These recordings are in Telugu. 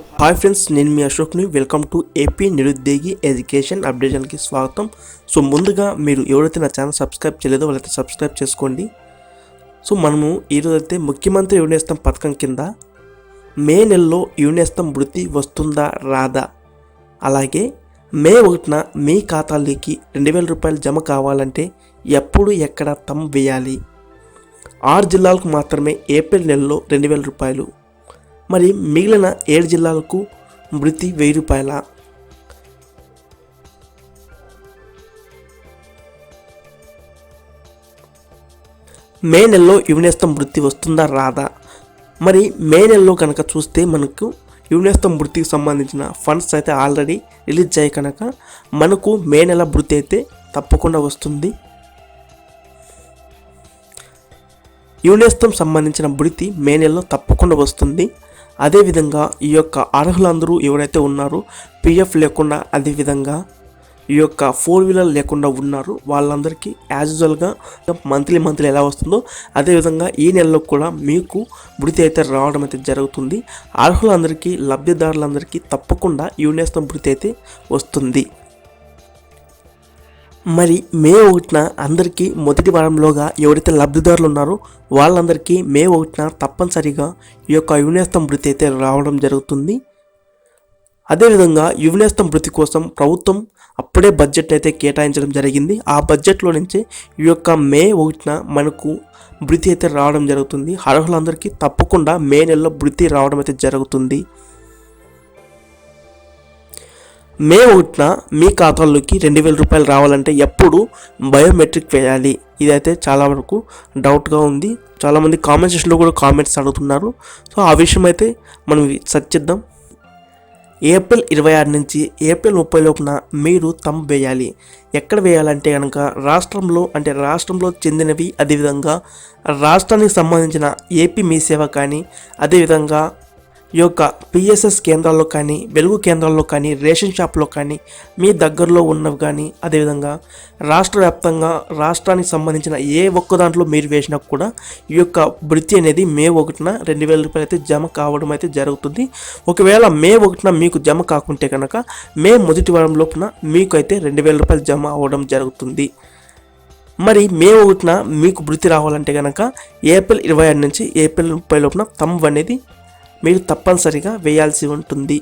హాయ్ ఫ్రెండ్స్ నేను మీ అశోక్ని. వెల్కమ్ టు ఏపీ నిరుద్యోగి ఎడ్యుకేషన్ అప్డేషన్కి స్వాగతం. సో ముందుగా మీరు ఎవరైతే నా ఛానల్ సబ్స్క్రైబ్ చేయలేదో వాళ్ళైతే సబ్స్క్రైబ్ చేసుకోండి. సో మనము ఈరోజు అయితే ముఖ్యమంత్రి యువనేస్తం పథకం కింద మే నెలలో యువనేస్తం వృత్తి వస్తుందా రాదా? అలాగే మే ఒకటిన మీ ఖాతాలోకి రెండు వేల రూపాయలు జమ కావాలంటే ఎప్పుడు ఎక్కడ తమ్ వేయాలి? ఆరు జిల్లాలకు మాత్రమే ఏప్రిల్ నెలలో రెండు వేల రూపాయలు మరి మిగిలిన ఏడు జిల్లాలకు వృత్తి వెయ్యి రూపాయల. మే నెలలో యువనేస్తం వృత్తి వస్తుందా? రాదా. మరి మే నెలలో కనుక చూస్తే మనకు యువనేస్తం వృత్తికి సంబంధించిన ఫండ్స్ అయితే ఆల్రెడీ రిలీజ్ అయ్యాయి కనుక మనకు మే నెల వృత్తి అయితే తప్పకుండా వస్తుంది. యునేస్తం సంబంధించిన వృత్తి మే నెలలో తప్పకుండా వస్తుంది. అదేవిధంగా ఈ యొక్క అర్హులందరూ ఎవరైతే ఉన్నారో పిఎఫ్ లేకుండా అదేవిధంగా ఈ యొక్క ఫోర్ వీలర్ లేకుండా ఉన్నారు. వాళ్ళందరికీ యాజ్ యూజువల్గా మంత్లీ మంత్లీ ఎలా వస్తుందో అదేవిధంగా ఈ నెలలో కూడా మీకు వృత్తి అయితే రావడం అయితే జరుగుతుంది. అర్హులందరికీ లబ్ధిదారులందరికీ తప్పకుండా యునేస్తం బృతి అయితే వస్తుంది. మరి మే ఒకటిన అందరికీ మొదటి వారంలోగా ఎవరైతే లబ్ధిదారులు ఉన్నారో వాళ్ళందరికీ మే ఒకటిన తప్పనిసరిగా ఈ యొక్క యువనేస్తం వృత్తి అయితే రావడం జరుగుతుంది. అదేవిధంగా యువనేస్తం వృత్తి కోసం ప్రభుత్వం అప్పుడే బడ్జెట్ అయితే కేటాయించడం జరిగింది. ఆ బడ్జెట్లో నుంచి ఈ యొక్క మే ఒకటిన మనకు వృత్తి అయితే రావడం జరుగుతుంది. అర్హులందరికీ తప్పకుండా మే నెలలో వృత్తి రావడం అయితే జరుగుతుంది. మే ఒకటిన మీ ఖాతాలోకి రెండు వేల రూపాయలు రావాలంటే ఎప్పుడు బయోమెట్రిక్ వేయాలి? ఇదైతే చాలా వరకు డౌట్గా ఉంది. చాలామంది కామెంట్ సెక్షన్లో కూడా కామెంట్స్ అడుగుతున్నారు. సో ఆ విషయం అయితే మనం చర్చిద్దాం ఏప్రిల్ ఇరవై ఆరు నుంచి ఏప్రిల్ ముప్పై లోపున మీరు తమ్ వేయాలి. ఎక్కడ వేయాలంటే కనుక రాష్ట్రంలో అంటే రాష్ట్రంలో చెందినవి అదేవిధంగా రాష్ట్రానికి సంబంధించిన ఏపీ మీ సేవ కానీ అదేవిధంగా ఈ యొక్క పిఎస్ఎస్ కేంద్రాల్లో కానీ వెలుగు కేంద్రాల్లో కానీ రేషన్ షాప్లో కానీ మీ దగ్గరలో ఉన్నవి కానీ అదేవిధంగా రాష్ట్ర వ్యాప్తంగా రాష్ట్రానికి సంబంధించిన ఏ ఒక్క దాంట్లో మీరు వేసినా కూడా ఈ యొక్క వృత్తి అనేది మే ఒకటిన రెండు వేల రూపాయలు అయితే జమ కావడం అయితే జరుగుతుంది. ఒకవేళ మే ఒకటిన మీకు జమ కాకుంటే కనుక మే మొదటి వారం లోపున మీకు అయితే రెండు వేల రూపాయలు జమ అవ్వడం జరుగుతుంది. మరి మే ఒకటిన మీకు వృత్తి రావాలంటే కనుక ఏప్రిల్ ఇరవై ఆరు నుంచి ఏప్రిల్ ముప్పై లోపున తమ్ అనేది మీరు తప్పనిసరిగా వేయాల్సి ఉంటుంది.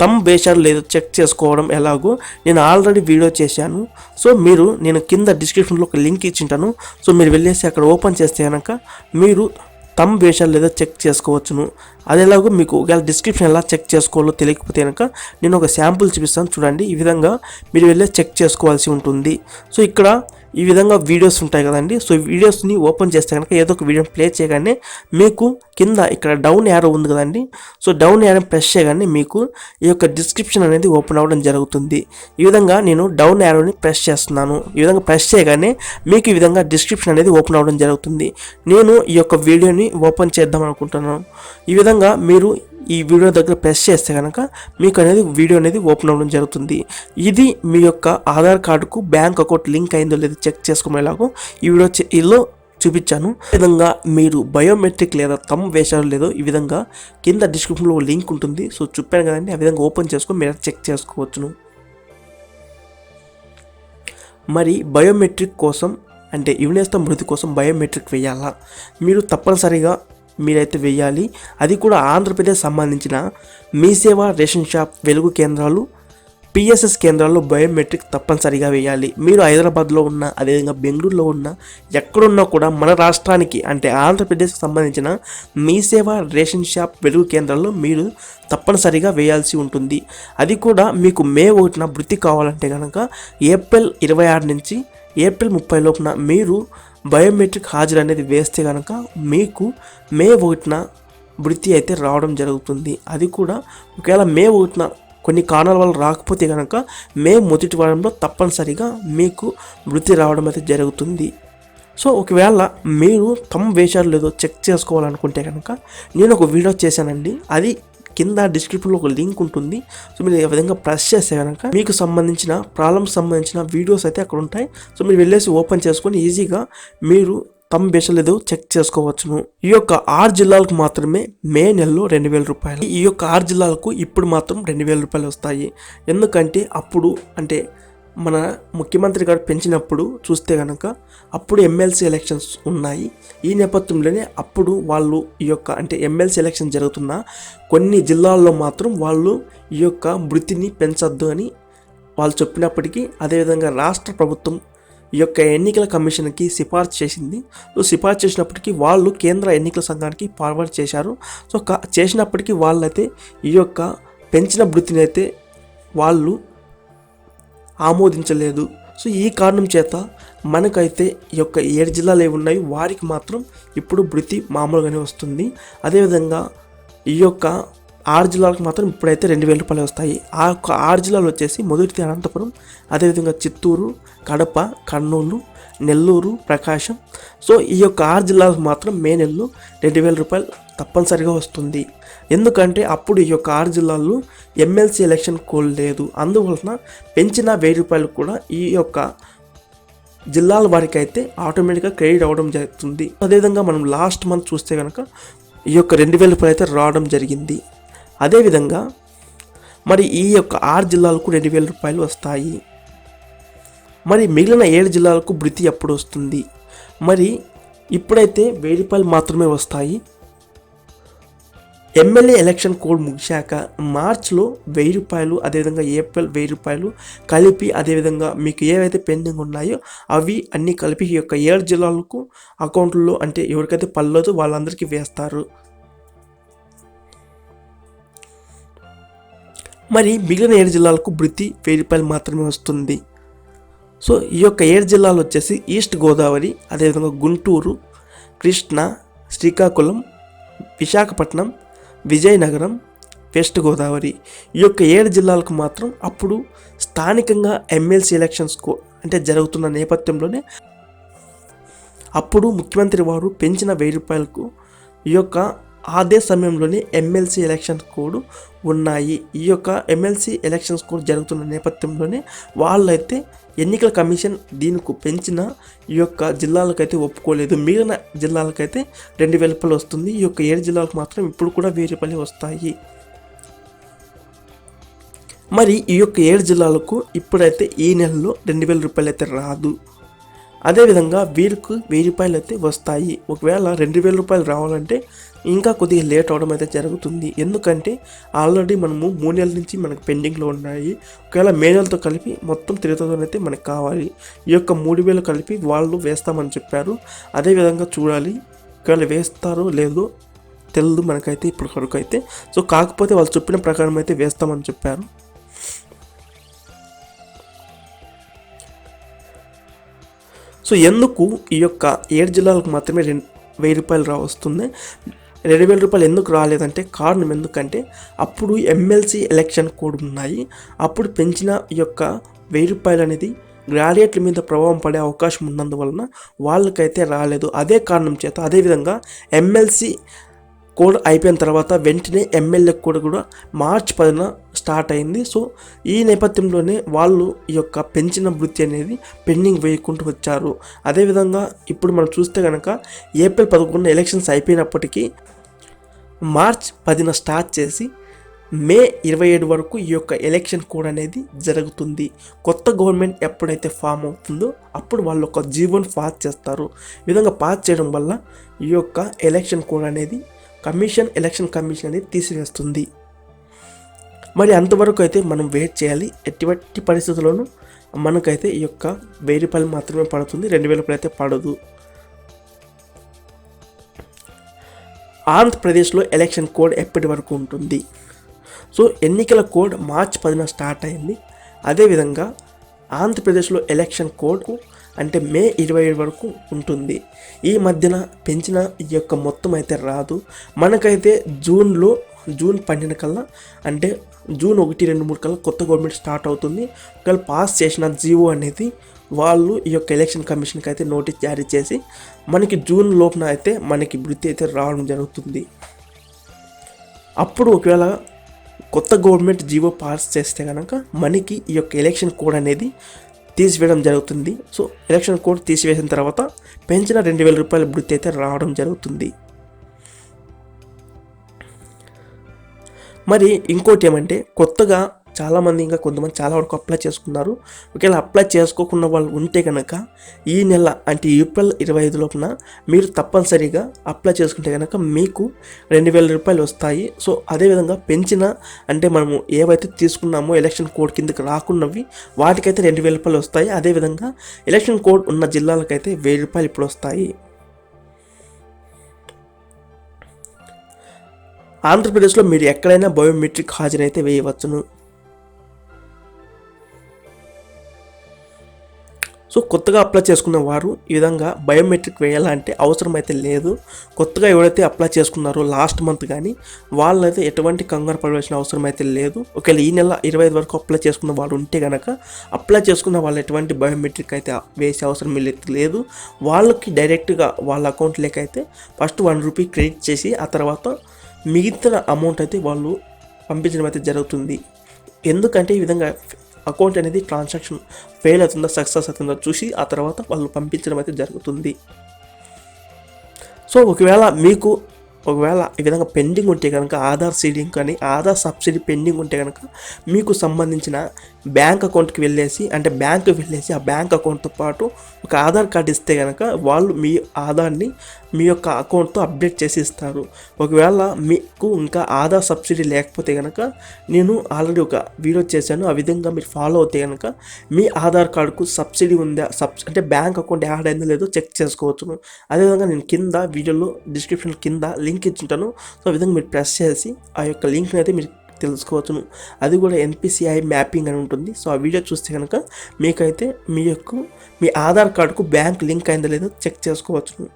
తమ్ వేశారు లేదో చెక్ చేసుకోవడం ఎలాగో నేను ఆల్రెడీ వీడియో చేశాను. సో మీరు నేను కింద డిస్క్రిప్షన్లో ఒక లింక్ ఇచ్చింటాను. సో మీరు వెళ్ళేసి అక్కడ ఓపెన్ చేస్తే కనుక మీరు తమ్ వేషాలు లేదా చెక్ చేసుకోవచ్చును. అది ఎలాగో మీకు ఒకవేళ డిస్క్రిప్షన్ ఎలా చెక్ చేసుకోవాలో తెలియకపోతే కనుక నేను ఒక శాంపుల్ చూపిస్తాను. చూడండి ఈ విధంగా మీరు వెళ్ళి చెక్ చేసుకోవాల్సి ఉంటుంది. సో ఇక్కడ ఈ విధంగా వీడియోస్ ఉంటాయి కదండి. సో వీడియోస్ని ఓపెన్ చేస్తే కనుక ఏదో ఒక వీడియో ప్లే చేయగానే మీకు కింద ఇక్కడ డౌన్ యారో ఉంది కదండి. సో డౌన్ యారో ప్రెస్ చేయగానే మీకు ఈ యొక్క డిస్క్రిప్షన్ అనేది ఓపెన్ అవ్వడం జరుగుతుంది. ఈ విధంగా నేను డౌన్ యారోని ప్రెస్ చేస్తున్నాను. ఈ విధంగా ప్రెస్ చేయగానే మీకు ఈ విధంగా డిస్క్రిప్షన్ అనేది ఓపెన్ అవ్వడం జరుగుతుంది. నేను ఈ యొక్క వీడియోని ఓపెన్ చేద్దాం అనుకుంటున్నాను. ఈ విధంగా మీరు ఈ వీడియో దగ్గర ప్రెస్ చేస్తే కనుక మీకు అనేది వీడియో అనేది ఓపెన్ అవ్వడం జరుగుతుంది. ఇది మీ యొక్క ఆధార్ కార్డుకు బ్యాంక్ అకౌంట్ లింక్ అయిందో లేదో చెక్ చేసుకునేలాగో ఈ వీడియో చే- చూపించాను. ఈ విధంగా మీరు బయోమెట్రిక్ లేదా తమ్ వేశారో లేదో ఈ విధంగా కింద డిస్క్రిప్షన్లో లింక్ ఉంటుంది. సో చెప్పాను కదండి ఆ విధంగా ఓపెన్ చేసుకుని మీరు చెక్ చేసుకోవచ్చును. మరి బయోమెట్రిక్ కోసం అంటే యువనేస్తం మృతి కోసం బయోమెట్రిక్ వేయాలా? మీరు తప్పనిసరిగా మీరైతే వేయాలి అది కూడా ఆంధ్రప్రదేశ్ సంబంధించిన మీ సేవ రేషన్ షాప్ వెలుగు కేంద్రాలు పిఎస్ఎస్ కేంద్రాల్లో బయోమెట్రిక్ తప్పనిసరిగా వేయాలి మీరు హైదరాబాద్లో ఉన్న అదేవిధంగా బెంగళూరులో ఉన్న ఎక్కడున్నా కూడా మన రాష్ట్రానికి అంటే ఆంధ్రప్రదేశ్కి సంబంధించిన మీ సేవ రేషన్ షాప్ వెలుగు కేంద్రాల్లో మీరు తప్పనిసరిగా వేయాల్సి ఉంటుంది. అది కూడా మీకు మే ఒకటిన వృత్తి కావాలంటే కనుక ఏప్రిల్ ఇరవై ఆరు నుంచి ఏప్రిల్ ముప్పై లోపున మీరు బయోమెట్రిక్ హాజరు అనేది వేస్తే కనుక మీకు మే ఒకటిన వృత్తి అయితే రావడం జరుగుతుంది. అది కూడా ఒకవేళ మే ఒకటిన కొన్ని కారణాల వల్ల రాకపోతే కనుక మే మొదటి వారంలో తప్పనిసరిగా మీకు వృత్తి రావడం అయితే జరుగుతుంది. సో ఒకవేళ మీరు తమ్ వేశారు లేదో చెక్ చేసుకోవాలనుకుంటే కనుక నేను ఒక వీడియో చేశానండి. అది కింద డిస్క్రిప్షన్లో ఒక లింక్ ఉంటుంది. సో మీరు ఈ విధంగా ప్రెస్ చేస్తే కనుక మీకు సంబంధించిన ప్రాబ్లమ్స్ సంబంధించిన వీడియోస్ అయితే అక్కడ ఉంటాయి. సో మీరు వెళ్ళేసి ఓపెన్ చేసుకొని ఈజీగా మీరు తమ బేస చెక్ చేసుకోవచ్చును. ఈ యొక్క ఆరు జిల్లాలకు మాత్రమే మే నెలలో రెండు వేల రూపాయలు. ఈ యొక్క ఆరు జిల్లాలకు ఇప్పుడు మాత్రం రెండు వేల రూపాయలు వస్తాయి. ఎందుకంటే అప్పుడు అంటే మన ముఖ్యమంత్రి గారు పెంచినప్పుడు చూస్తే కనుక అప్పుడు ఎమ్మెల్సీ ఎలక్షన్స్ ఉన్నాయి. ఈ నేపథ్యంలోనే అప్పుడు వాళ్ళు ఈ యొక్క అంటే ఎమ్మెల్సీ ఎలక్షన్ జరుగుతున్న కొన్ని జిల్లాల్లో మాత్రం వాళ్ళు ఈ యొక్క వృత్తిని పెంచొద్దు అని వాళ్ళు చెప్పినప్పటికీ అదేవిధంగా రాష్ట్ర ప్రభుత్వం ఈ యొక్క ఎన్నికల కమిషన్కి సిఫార్సు చేసింది. సో సిఫార్సు చేసినప్పటికీ వాళ్ళు కేంద్ర ఎన్నికల సంఘానికి ఫార్వర్డ్ చేశారు. సో కా చేసినప్పటికీ వాళ్ళైతే ఈ యొక్క పెంచిన వృత్తిని అయితే వాళ్ళు ఆమోదించలేదు. సో ఈ కారణం చేత మనకైతే ఈ యొక్క ఏడు జిల్లాలు ఏవి ఉన్నాయి వారికి మాత్రం ఇప్పుడు బృతి మామూలుగానే వస్తుంది. అదేవిధంగా ఈ యొక్క ఆరు జిల్లాలకు మాత్రం ఇప్పుడైతే రెండు వేల రూపాయలు వస్తాయి. ఆ యొక్క ఆరు జిల్లాలు వచ్చేసి మొదటిది అనంతపురం అదేవిధంగా చిత్తూరు కడప కర్నూలు నెల్లూరు ప్రకాశం. సో ఈ యొక్క ఆరు జిల్లాలకు మాత్రం మే నెలలో రెండు వేల రూపాయలు తప్పనిసరిగా వస్తుంది. ఎందుకంటే అప్పుడు ఈ యొక్క ఆరు జిల్లాల్లో ఎమ్మెల్సీ ఎలక్షన్ కోల్ లేదు అందువలన పెంచిన వెయ్యి రూపాయలు కూడా ఈ యొక్క జిల్లాల వారికి అయితే ఆటోమేటిక్గా క్రెడిట్ అవ్వడం జరుగుతుంది. అదేవిధంగా మనం లాస్ట్ మంత్ చూస్తే కనుక ఈ యొక్క రెండు వేల రూపాయలు అయితే రావడం జరిగింది. అదేవిధంగా మరి ఈ యొక్క ఆరు జిల్లాలకు రెండు వేల రూపాయలు వస్తాయి. మరి మిగిలిన ఏడు జిల్లాలకు బృతి ఎప్పుడు వస్తుంది? మరి ఇప్పుడైతే వెయ్యి రూపాయలు మాత్రమే వస్తాయి. ఎమ్మెల్యే ఎలక్షన్ కోడ్ ముగిశాక మార్చ్లో వెయ్యి రూపాయలు అదేవిధంగా ఏప్రిల్ వెయ్యి రూపాయలు కలిపి అదేవిధంగా మీకు ఏవైతే పెండింగ్ ఉన్నాయో అవి అన్నీ కలిపి ఈ యొక్క ఏడు జిల్లాలకు అకౌంట్లో అంటే ఎవరికైతే పల్లదో వాళ్ళందరికీ వేస్తారు. మరి మిగిలిన ఏడు జిల్లాలకు బృతి వెయ్యి రూపాయలు మాత్రమే వస్తుంది. సో ఈ యొక్క ఏడు జిల్లాలు వచ్చేసి ఈస్ట్ గోదావరి అదేవిధంగా గుంటూరు కృష్ణ శ్రీకాకుళం విశాఖపట్నం విజయనగరం వెస్ట్ గోదావరి ఈ యొక్క ఏడు జిల్లాలకు మాత్రం అప్పుడు స్థానికంగా ఎమ్మెల్సీ ఎలక్షన్స్ కో అంటే జరుగుతున్న నేపథ్యంలోనే అప్పుడు ముఖ్యమంత్రి వారు పెంచిన వెయ్యి రూపాయలకు ఈ యొక్క అదే సమయంలోనే ఎమ్మెల్సీ ఎలక్షన్స్ కోడ్ ఉన్నాయి. ఈ యొక్క ఎమ్మెల్సీ ఎలక్షన్స్ కోడ్ జరుగుతున్న నేపథ్యంలోనే వాళ్ళైతే ఎన్నికల కమిషన్ దీనికి పెంచిన ఈ యొక్క జిల్లాలకైతే ఒప్పుకోలేదు. మిగిలిన జిల్లాలకైతే రెండు వేల రూపాయలు వస్తుంది. ఈ యొక్క ఏడు జిల్లాలకు మాత్రం ఇప్పుడు కూడా వెయ్యి రూపాయలు వస్తాయి. మరి ఈ యొక్క ఏడు జిల్లాలకు ఇప్పుడైతే ఈ నెలలో రెండు వేల రూపాయలు అయితే రాదు. అదేవిధంగా వీరికి వెయ్యి రూపాయలు అయితే వస్తాయి. ఒకవేళ రెండు వేల రూపాయలు రావాలంటే ఇంకా కొద్దిగా లేట్ అవడం అయితే జరుగుతుంది. ఎందుకంటే ఆల్రెడీ మనము మూడు నెలల నుంచి మనకు పెండింగ్లో ఉన్నాయి. ఒకవేళ మే నెలతో కలిపి మొత్తం త్రీ థౌసండ్ అయితే మనకు కావాలి. ఈ యొక్క మూడు వేలు కలిపి వాళ్ళు వేస్తామని చెప్పారు. అదేవిధంగా చూడాలి ఒకవేళ వేస్తారో లేదో తెలియదు మనకైతే ఇప్పుడు వరకు అయితే. సో కాకపోతే వాళ్ళు చెప్పిన ప్రకారం అయితే వేస్తామని చెప్పారు. సో ఎందుకు ఈ యొక్క ఏడు జిల్లాలకు మాత్రమే రెండు వెయ్యి రూపాయలు రా వస్తుంది రెండు వేల రూపాయలు ఎందుకు రాలేదంటే కారణం ఎందుకంటే అప్పుడు ఎమ్మెల్సీ ఎలక్షన్ కోడ్ ఉన్నాయి. అప్పుడు పెంచిన యొక్క వెయ్యి రూపాయలు అనేది గ్రాడ్యుయేట్ల మీద ప్రభావం పడే అవకాశం ఉన్నందువలన వాళ్ళకైతే రాలేదు. అదే కారణం చేత అదేవిధంగా ఎమ్మెల్సీ కోడ్ అయిపోయిన తర్వాత వెంటనే ఎమ్మెల్యే కోడ్ కూడా మార్చ్ పదిన స్టార్ట్ అయింది. సో ఈ నేపథ్యంలోనే వాళ్ళు ఈ యొక్క పెంచిన వృత్తి అనేది పెండింగ్ వేయకుండా వచ్చారు. అదేవిధంగా ఇప్పుడు మనం చూస్తే కనుక ఏప్రిల్ పదకొండున ఎలక్షన్స్ అయిపోయినప్పటికీ మార్చ్ పదిన స్టార్ట్ చేసి మే ఇరవై ఏడు వరకు ఈ యొక్క ఎలక్షన్ కోడ్ అనేది జరుగుతుంది. కొత్త గవర్నమెంట్ ఎప్పుడైతే ఫామ్ అవుతుందో అప్పుడు వాళ్ళు ఒక జీవోని పాస్ చేస్తారు. ఈ విధంగా పాస్ చేయడం వల్ల ఈ యొక్క ఎలక్షన్ కోడ్ అనేది కమిషన్ ఎలక్షన్ కమిషన్ అనేది తీసివేస్తుంది. మరి అంతవరకు అయితే మనం వెయిట్ చేయాలి. ఎటువంటి పరిస్థితుల్లోనూ మనకైతే ఈ యొక్క వెయ్యి రూపాయలు మాత్రమే పడుతుంది. రెండు వేల రూపాయలు అయితే పడదు. ఆంధ్రప్రదేశ్లో ఎలక్షన్ కోడ్ ఎప్పటి వరకు ఉంటుంది? సో ఎన్నికల కోడ్ మార్చ్ పదిన స్టార్ట్ అయింది. అదేవిధంగా ఆంధ్రప్రదేశ్లో ఎలక్షన్ కోడ్ అంటే మే ఇరవై ఏడు వరకు ఉంటుంది. ఈ మధ్యన పెంచిన ఈ యొక్క మొత్తం అయితే రాదు. మనకైతే జూన్లో జూన్ పన్నెండు కల్లా అంటే జూన్ ఒకటి రెండు మూడు కల్లా కొత్త గవర్నమెంట్ స్టార్ట్ అవుతుంది. ఒకవేళ పాస్ చేసిన జీవో అనేది వాళ్ళు ఈ యొక్క ఎలక్షన్ కమిషన్కి అయితే నోటీస్ జారీ చేసి మనకి జూన్ లోపున అయితే మనకి వృత్తి అయితే రావడం జరుగుతుంది. అప్పుడు ఒకవేళ కొత్త గవర్నమెంట్ జీవో పాస్ చేస్తే కనుక మనకి ఈ యొక్క ఎలక్షన్ కోడ్ అనేది తీసివేయడం జరుగుతుంది. సో ఎలక్షన్ కోడ్ తీసివేసిన తర్వాత పెంచిన రెండు వేల రూపాయల వృత్తి అయితే రావడం జరుగుతుంది. మరి ఇంకోటి ఏమంటే కొత్తగా చాలామంది ఇంకా కొంతమంది చాలా వరకు అప్లై చేసుకున్నారు. ఒకవేళ అప్లై చేసుకోకుండా వాళ్ళు ఉంటే కనుక ఈ నెల అంటే ఏప్రిల్ ఇరవై ఐదు లోపున మీరు తప్పనిసరిగా అప్లై చేసుకుంటే కనుక మీకు రెండు వేల రూపాయలు వస్తాయి. సో అదేవిధంగా పెంచిన అంటే మనము ఏవైతే తీసుకున్నామో ఎలక్షన్ కోడ్ కిందకి రాకున్నవి వాటికైతే రెండు వేల రూపాయలు వస్తాయి. అదేవిధంగా ఎలక్షన్ కోడ్ ఉన్న జిల్లాలకైతే వెయ్యి రూపాయలు ఇప్పుడు వస్తాయి. ఆంధ్రప్రదేశ్లో మీరు ఎక్కడైనా బయోమెట్రిక్ హాజరైతే వేయవచ్చును. సో కొత్తగా అప్లై చేసుకున్న వారు ఈ విధంగా బయోమెట్రిక్ వేయాలంటే అవసరం అయితే లేదు. కొత్తగా ఎవరైతే అప్లై చేసుకున్నారో లాస్ట్ మంత్ కానీ వాళ్ళైతే ఎటువంటి కంగారు పడవలసిన అవసరం అయితే లేదు. ఒకవేళ ఈ నెల ఇరవై ఐదు వరకు అప్లై చేసుకున్న వాళ్ళు ఉంటే కనుక అప్లై చేసుకున్న వాళ్ళు ఎటువంటి బయోమెట్రిక్ అయితే వేసే అవసరం లేదు. వాళ్ళకి డైరెక్ట్గా వాళ్ళ అకౌంట్లోకి అయితే ఫస్ట్ వన్ రూపీ క్రెడిట్ చేసి ఆ తర్వాత మిగతా అమౌంట్ అయితే వాళ్ళు పంపించడం అయితే జరుగుతుంది. ఎందుకంటే ఈ విధంగా అకౌంట్ అనేది ట్రాన్సాక్షన్ ఫెయిల్ అవుతుందో సక్సెస్ అవుతుందో చూసి ఆ తర్వాత వాళ్ళు పంపించడం అయితే జరుగుతుంది. సో ఒకవేళ మీకు ఒకవేళ ఈ విధంగా పెండింగ్ ఉంటే కనుక ఆధార్ సీడింగ్ కానీ ఆధార్ సబ్సిడీ పెండింగ్ ఉంటే కనుక మీకు సంబంధించిన బ్యాంక్ అకౌంట్కి వెళ్ళేసి అంటే బ్యాంకు వెళ్ళేసి ఆ బ్యాంక్ అకౌంట్తో పాటు ఒక ఆధార్ కార్డు ఇస్తే కనుక వాళ్ళు మీ ఆధార్ని మీ యొక్క అకౌంట్తో అప్డేట్ చేసి ఇస్తారు. ఒకవేళ మీకు ఇంకా ఆధార్ సబ్సిడీ లేకపోతే కనుక నేను ఆల్రెడీ ఒక వీడియో చేశాను. ఆ విధంగా మీరు ఫాలో అవుతే కనుక మీ ఆధార్ కార్డుకు సబ్సిడీ ఉందా సబ్ అంటే బ్యాంక్ అకౌంట్ యాడ్ అయిందో లేదో చెక్ చేసుకోవచ్చు. అదేవిధంగా నేను కింద వీడియోలో డిస్క్రిప్షన్ కింద లింక్ ఇచ్చుంటాను. సో ఆ విధంగా మీరు ప్రెస్ చేసి ఆ యొక్క లింక్ని అయితే మీరు తెలుసుకోవచ్చును. అది కూడా ఎన్పిసిఐ మ్యాపింగ్ అని ఉంటుంది. సో ఆ వీడియో చూస్తే కనుక మీకైతే మీ యొక్క మీ ఆధార్ కార్డుకు బ్యాంక్ లింక్ అయిందో లేదో చెక్ చేసుకోవచ్చును.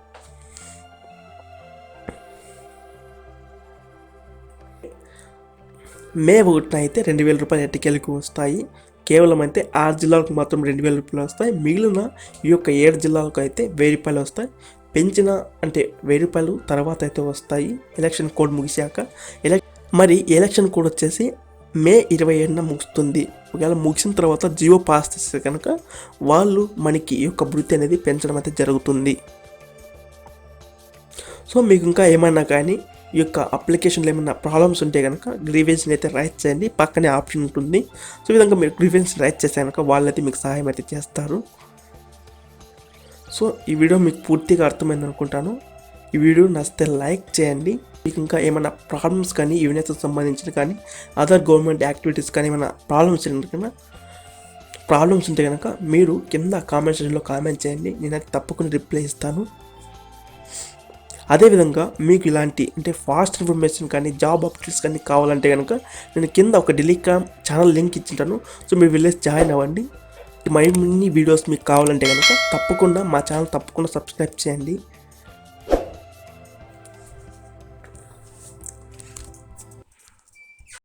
మే ఒకటిన అయితే రెండు వేల రూపాయలు ఎట్టికెళ్ళకి వస్తాయి. కేవలం అయితే ఆరు జిల్లాలకు మాత్రం రెండు వేల రూపాయలు వస్తాయి. మిగిలిన ఈ యొక్క ఏడు జిల్లాలకు అయితే వెయ్యి రూపాయలు వస్తాయి. పెంచిన అంటే వెయ్యి రూపాయలు తర్వాత అయితే వస్తాయి. ఎలక్షన్ కోడ్ ముగిశాక ఎలక్ మరి ఎలక్షన్ కోడ్ వచ్చేసి మే ఇరవై ఏడున ముగుస్తుంది. ఒకవేళ ముగిసిన తర్వాత జియో పాస్ చేస్తే కనుక వాళ్ళు మనకి ఈ యొక్క వృత్తి అనేది పెంచడం అయితే జరుగుతుంది. సో మీకు ఇంకా ఏమైనా కానీ ఈ యొక్క అప్లికేషన్లో ఏమైనా ప్రాబ్లమ్స్ ఉంటే కనుక గ్రీవెన్స్ని అయితే రైట్ చేయండి. పక్కనే ఆప్షన్ ఉంటుంది. సో ఈ విధంగా మీరు గ్రీవెన్స్ రైట్ చేస్తే కనుక వాళ్ళైతే మీకు సహాయం అయితే చేస్తారు. సో ఈ వీడియో మీకు పూర్తిగా అర్థమైంది అనుకుంటాను. ఈ వీడియో నచ్చితే లైక్ చేయండి. మీకు ఇంకా ఏమైనా ప్రాబ్లమ్స్ కానీ యూనివర్సిటీ సంబంధించిన కానీ అదర్ గవర్నమెంట్ యాక్టివిటీస్ కానీ ఏమైనా ప్రాబ్లమ్స్ కనుక ప్రాబ్లమ్స్ ఉంటే కనుక మీరు కింద కామెంట్ సెక్షన్లో కామెంట్ చేయండి. నేనైతే తప్పకుండా రిప్లై ఇస్తాను. అదేవిధంగా మీకు ఇలాంటి అంటే ఫాస్ట్ ఇన్ఫర్మేషన్ కానీ జాబ్ అప్డేట్స్ కానీ కావాలంటే కనుక నేను కింద ఒక టెలిగ్రామ్ ఛానల్ లింక్ ఇచ్చింటాను సో మీరు వెళ్ళేసి జాయిన్ అవ్వండి. మరిన్ని వీడియోస్ మీకు కావాలంటే కనుక తప్పకుండా మా ఛానల్ తప్పకుండా సబ్స్క్రైబ్ చేయండి.